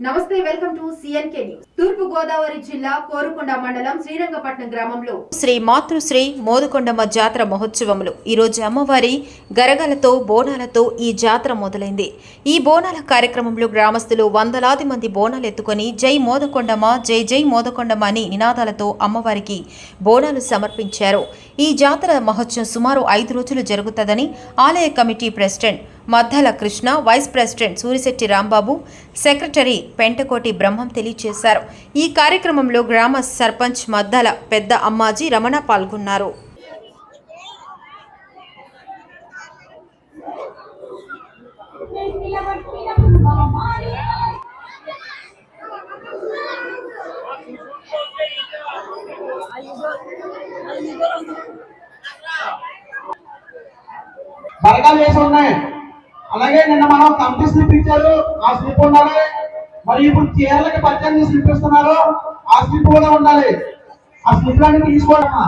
నమస్తే welcome to CNK news తూర్పు గోదావరి జిల్లా కోరుకొండ మండలం శ్రీరంగపట్నం గ్రామంలో శ్రీ మాతృశ్రీ మోదుకొండమ్మ జాతర మహోత్సవములు. ఈరోజు అమ్మవారి గరగలతో బోనాలతో ఈ జాతర మొదలైంది. ఈ బోనాల కార్యక్రమంలో గ్రామస్తులు వందలాది మంది బోనాలు ఎత్తుకొని జై మోదకొండమ్మ జై జై మోదకొండమ్మ అని నినాదాలతో అమ్మవారికి బోనాలు సమర్పించారు. ఈ జాతర మహోత్సవం సుమారు ఐదు రోజులు జరుగుతుందని ఆలయ committee president Maddala Krishna vice president Surisetti Rambabu secretary Pentakoti Brahmam తెలియజేశారు ఈ కార్యక్రమంలో గ్రామ సర్పంచ్ మద్దల పెద్ద అమ్మాజీ రమణ పాల్గొన్నారు. బరగాలు వేసి ఉన్నాయి. అలాగే నిన్న మనం కమిటీ స్లిప్ ఇచ్చారు. ఆ స్లిప్ ఉండాలి. మరి ఇప్పుడు చీరలకి పద్దెనిమిది స్లిప్ ఇస్తున్నారు. ఆ స్లిప్ కూడా ఉండాలి. ఆ స్లిప్ అన్ని తీసుకోవడమా